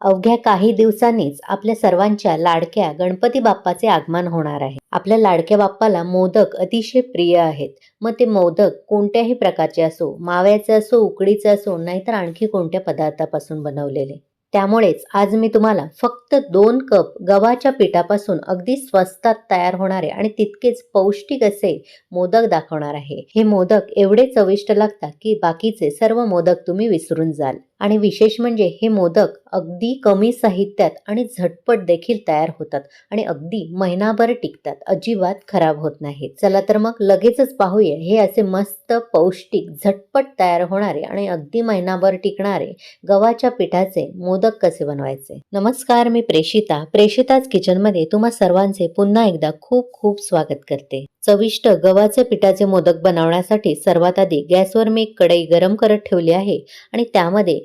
अवघ्या काही दिवसांनीच आपल्या सर्वांच्या लाडक्या गणपती बाप्पाचे आगमन होणार आहे. आपल्या लाडक्या बाप्पाला मोदक अतिशय प्रिय आहेत. मग ते मोदक कोणत्याही प्रकारचे असो माव्याचे असो उकडीचे असो नाहीतर आणखी कोणत्या पदार्थापासून बनवलेले. त्यामुळेच आज मी तुम्हाला फक्त दोन कप गव्हाच्या पिठापासून अगदी स्वस्तात तयार होणारे आणि तितकेच पौष्टिक असे मोदक दाखवणार आहे. हे मोदक एवढे चविष्ट लागतात की बाकीचे सर्व मोदक तुम्ही विसरून जाल. आणि विशेष म्हणजे हे मोदक अगदी कमी साहित्यात आणि झटपट देखील तयार होतात आणि अगदी महिनाभर टिकतात. अजिबात खराब होत नाहीत चला तर मग लगेचच पाहूया हे असे मस्त पौष्टिक झटपट तयार होणारे आणि अगदी महिनाभर टिकणारे गव्हाच्या पिठाचे मोदक कसे बनवायचे? नमस्कार मी प्रेषिता. प्रेषिताच किचनमध्ये तुम्हा सर्वांचे पुन्हा एकदा खूप खूप स्वागत करते. चविष्ट गव्हाचे पिठाचे मोदक बनवण्यासाठी सर्वात आधी गॅसवर मी एक कढई गरम करत ठेवली आहे आणि त्यामध्ये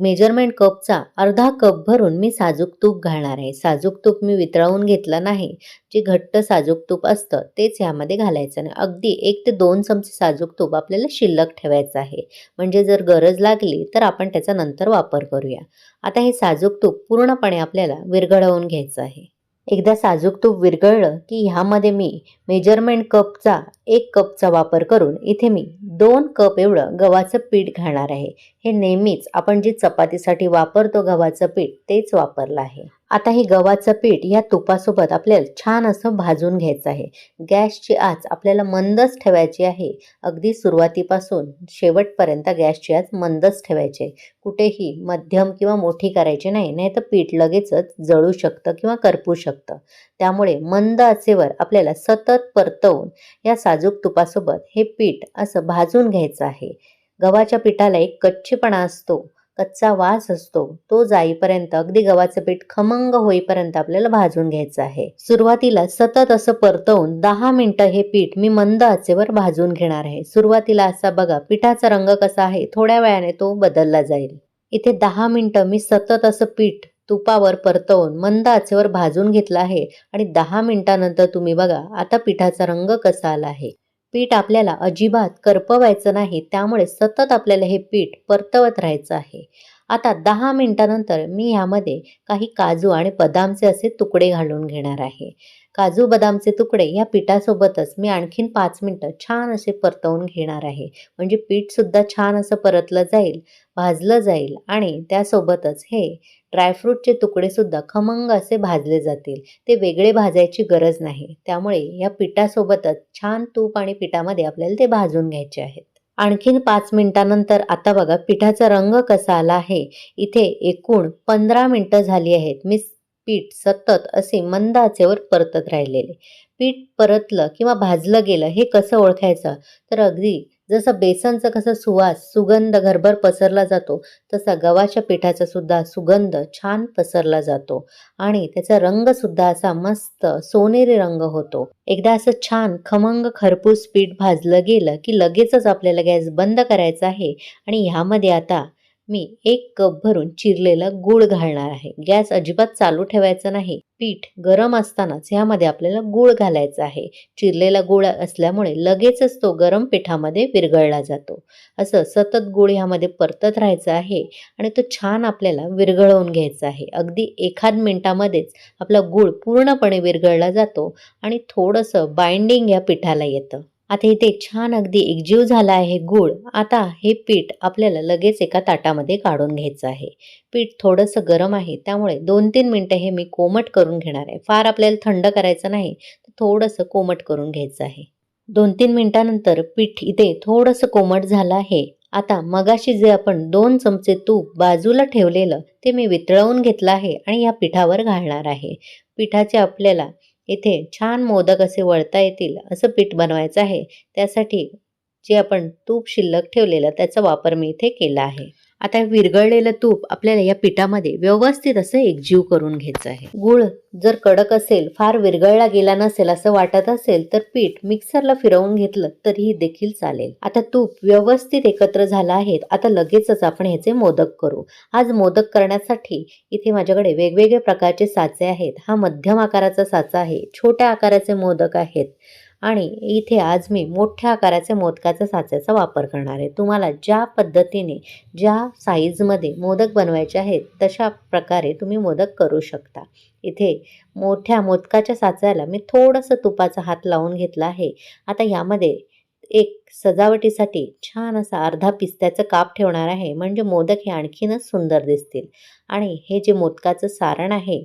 मेजरमेंट कपचा अर्धा कप भरून मी साजूक तूप घालणार आहे. साजूक तूप मी वितळवून घेतलं नाही. जे घट्ट साजूक तूप असतं तेच यामध्ये घालायचं नाही अगदी एक ते दोन चमचे साजूक तूप आपल्याला शिल्लक ठेवायचं आहे. म्हणजे जर गरज लागली तर आपण त्याचा नंतर वापर करूया. आता हे साजूक तूप पूर्णपणे आपल्याला विरघळवून घ्यायचं आहे. एकदा साजूक तूप विरघळलं की ह्यामध्ये मी मेजरमेंट कपचा एक कपचा वापर करून इथे मी दोन कप एवढं गव्हाचं पीठ घालणार आहे. हे नेहमीच आपण जे चपातीसाठी वापरतो गव्हाचं पीठ तेच वापरलं आहे. आता हे गव्हाचं पीठ या तुपासोबत आपल्याला छान असं भाजून घ्यायचं आहे. गॅसची आच आपल्याला मंदच ठेवायची आहे. अगदी सुरुवातीपासून शेवटपर्यंत गॅसची आच मंदच ठेवायची आहे. कुठेही मध्यम किंवा मोठी करायची नाही नाही तर पीठ लगेचच जळू शकतं किंवा करपू शकतं. त्यामुळे मंद आचेवर आपल्याला सतत परतवून या साजूक तुपासोबत हे पीठ असं भाजून घ्यायचं आहे. गव्हाच्या पिठाला एक कच्चीपणा असतो. कच्चा वास असतो. तो जाईपर्यंत अगदी गव्हाचं पीठ खमंग होईपर्यंत आपल्याला भाजून घ्यायचं आहे. सुरुवातीला सतत असं परतवून दहा मिनिटं हे पीठ मी मंद आचेवर भाजून घेणार आहे. सुरुवातीला असा बघा पिठाचा रंग कसा आहे थोड्या वेळाने तो बदलला जाईल. इथे दहा मिनिटं मी सतत असं पीठ तुपावर परतवून मंद आचेवर भाजून घेतलं आहे. आणि दहा मिनिटानंतर तुम्ही बघा आता पिठाचा रंग कसा आला आहे. पीठ आपल्याला अजिबात करपवायचं नाही त्यामुळे सतत आपल्याला हे पीठ परतवत राहायचं आहे. आता दहा मिनटानंतर मी ह्यामध्ये काही काजू आणि बदामचे असे तुकडे घालून घेणार आहे. काजू बदामचे तुकडे या पिठासोबतच मी आणखीन पाच मिनटं छान असे परतवून घेणार आहे. म्हणजे पीठसुद्धा छान असं परतलं जाईल भाजलं जाईल आणि त्यासोबतच हे ड्रायफ्रूटचे तुकडेसुद्धा खमंग असे भाजले जातील. ते वेगळे भाजायची गरज नाही. त्यामुळे या पिठासोबतच छान तूप आणि पिठामध्ये आपल्याला ते भाजून घ्यायचे आहेत. आणखीन पाच मिनिटानंतर आता बघा पिठाचा रंग कसा आला आहे. इथे एकूण पंधरा मिनटं झाली आहेत. मी पीठ सतत असे मंद आचेवर परतत राहिलेले. पीठ परतलं किंवा भाजलं गेलं हे कसं ओळखायचं? तर अगदी जसं बेसनचं कसं सुवास सुगंध घरभर पसरला जातो तसा गव्हाच्या पिठाचा सुद्धा सुगंध छान पसरला जातो आणि त्याचा रंग सुद्धा असा मस्त सोनेरी रंग होतो. एकदा असं छान खमंग खरपूस पीठ भाजलं गेलं की लगेचच आपल्याला गॅस बंद करायचा आहे आणि ह्यामध्ये आता मी एक कप भरून चिरलेला गूळ घालणार आहे. गॅस अजिबात चालू ठेवायचा नाही. पीठ गरम असतानाच ह्यामध्ये आपल्याला गूळ घालायचा आहे. चिरलेला गूळ असल्यामुळे लगेचच तो गरम पिठामध्ये विरघळला जातो. असं सतत गूळ ह्यामध्ये परतत राहायचं आहे आणि तो छान आपल्याला विरघळवून घ्यायचा आहे. अगदी एखाद मिनटामध्येच आपला गूळ पूर्णपणे विरघळला जातो आणि थोडंसं बाइंडिंग या पिठाला येतं. आता इथे छान अगदी एकजीव झाला आहे गूळ. आता हे पीठ आपल्याला लगेच एका ताटामध्ये काढून घ्यायचं आहे. पीठ थोडंसं गरम आहे त्यामुळे दोन तीन मिनटं हे मी कोमट करून घेणार आहे. फार आपल्याला थंड करायचं नाही तर थोडंसं कोमट करून घ्यायचं आहे. दोन तीन मिनटानंतर पीठ इथे थोडंसं कोमट झालं आहे. आता मगाशी जे आपण दोन चमचे तूप बाजूला ठेवलेलं ते मी वितळवून घेतलं आहे आणि या पिठावर घालणार आहे. पिठाचे आपल्याला इथे छान मोदक असे वळता येतील असं पीठ बनवायचं आहे. त्यासाठी जे आपण तूप शिल्लक ठेवलेलं त्याचा वापर मी इथे केला आहे. आता विरघळलेलं तूप आपल्याला या पिठामध्ये व्यवस्थित असं एकजीव करून घ्यायचं आहे. गुळ जर कडक असेल फार विरघळला गेला नसेल असं वाटत असेल तर पीठ मिक्सरला फिरवून घेतलं तरीही देखील चालेल. आता तूप व्यवस्थित एकत्र झालं आहे आता लगेचच आपण ह्याचे मोदक करू. आज मोदक करण्यासाठी इथे माझ्याकडे वेगवेगळ्या प्रकारचे साचे आहेत. हा मध्यम आकाराचा साचा आहे छोट्या आकाराचे मोदक आहेत. आणि इथे आज मी मोठ्या आकाराचे मोदकाच्या साच्याचा वापर करणार आहे. तुम्हाला ज्या पद्धतीने ज्या साईजमध्ये मोदक बनवायचे आहेत तशा प्रकारे तुम्ही मोदक करू शकता. इथे मोठ्या मोदकाच्या साच्याला मी थोडंसं तुपाचा हात लावून घेतला आहे. आता यामध्ये एक सजावटीसाठी छान असा अर्धा पिस्त्याचं काप ठेवणार आहे. म्हणजे मोदक हे आणखीनच सुंदर दिसतील. आणि हे जे मोदकाचं सारण आहे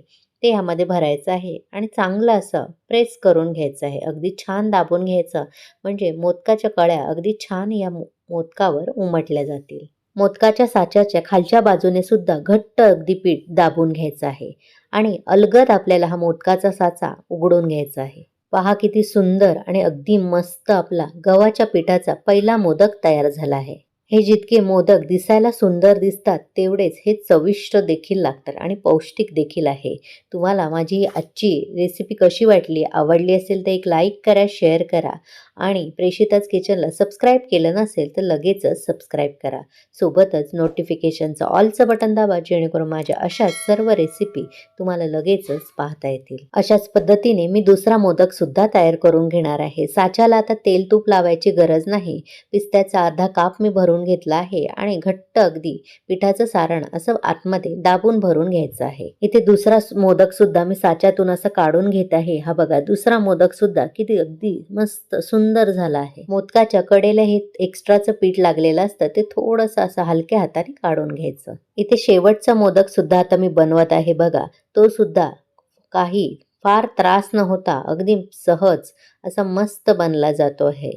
ते ह्यामध्ये भरायचं आहे आणि चांगलं असं प्रेस करून घ्यायचं आहे. अगदी छान दाबून घ्यायचं. म्हणजे मोदकाच्या कळ्या अगदी छान या मो- मोदकावर उमटल्या जातील. मोदकाच्या साच्याच्या खालच्या बाजूने सुद्धा घट्ट अगदी पीठ दाबून घ्यायचं आहे. आणि अलगद आपल्याला हा मोदकाचा साचा उघडून घ्यायचा आहे. पहा किती सुंदर आणि अगदी मस्त आपला गव्हाच्या पिठाचा पहिला मोदक तयार झाला आहे. हे जितके मोदक दिसायला सुंदर दिसतात तेवढेच हे चविष्ट देखील लागतात आणि पौष्टिक देखील आहे. तुम्हाला माझी आजची रेसिपी कशी वाटली आवडली असेल तर एक लाईक करा शेअर करा. आणि प्रेषिताच किचनला सबस्क्राईब केलं नसेल तर लगेचच सबस्क्राईब करा. सोबतच नोटिफिकेशनचं ऑलचं बटन दाबा जेणेकरून माझ्या अशाच सर्व रेसिपी तुम्हाला लगेचच पाहता येतील. अशाच पद्धतीने मी दुसरा मोदक सुद्धा तयार करून घेणार आहे. साच्याला आता तेल तूप लावायची गरज नाही. पिस्त्याचा अर्धा काप मी भरून घेतला आहे आणि घट्ट अगदी पिठाचं सारण असं आतमध्ये दाबून भरून घ्यायचं आहे. इथे दुसरा मोदक सुद्धा मी साच्यातून असं काढून घेत आहे. हा बघा दुसरा मोदक सुद्धा किती अगदी मस्त सुंदर झाला आहे. मोदकाच्या कडेला हे एक्स्ट्राचं पीठ लागलेलं असतं. ते थोडंसं असं हलक्या हाताने काढून घ्यायचं. इथे शेवटचा मोदक सुद्धा आता मी बनवत आहे बघा. तो सुद्धा काही फार त्रास न होता अगदी सहज असा मस्त बनला जातो आहे.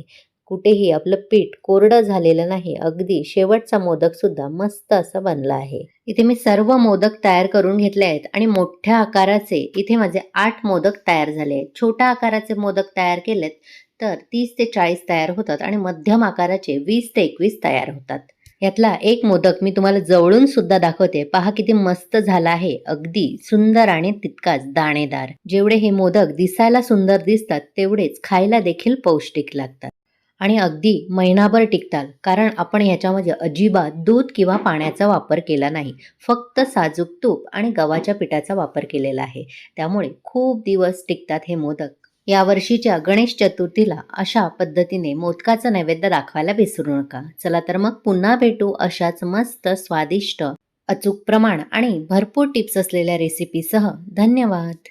कुठेही आपलं पीठ कोरडं झालेलं नाही. अगदी शेवटचा मोदक सुद्धा मस्त असा बनला आहे. इथे मी सर्व मोदक तयार करून घेतले आहेत आणि मोठ्या आकाराचे इथे माझे आठ मोदक तयार झाले आहेत. छोट्या आकाराचे मोदक तयार केलेत. तर तीस ते चाळीस तयार होतात आणि मध्यम आकाराचे वीस ते एकवीस तयार होतात. यातला एक मोदक मी तुम्हाला जवळून सुद्धा दाखवते. पहा किती मस्त झाला आहे. अगदी सुंदर आणि तितकाच दाणेदार. जेवढे हे मोदक दिसायला सुंदर दिसतात तेवढेच खायला देखील पौष्टिक लागतात. आणि अगदी महिनाभर टिकतात कारण आपण ह्याच्यामध्ये अजिबात दूध किंवा पाण्याचा वापर केला नाही. फक्त साजूक तूप आणि गव्हाच्या पिठाचा वापर केलेला आहे. त्यामुळे खूप दिवस टिकतात हे मोदक. यावर्षीच्या गणेश चतुर्थीला अशा पद्धतीने मोदकाचा नैवेद्य दाखवायला विसरू नका. चला तर मग पुन्हा भेटू अशाच मस्त स्वादिष्ट अचूक प्रमाण आणि भरपूर टिप्स असलेल्या रेसिपीसह धन्यवाद.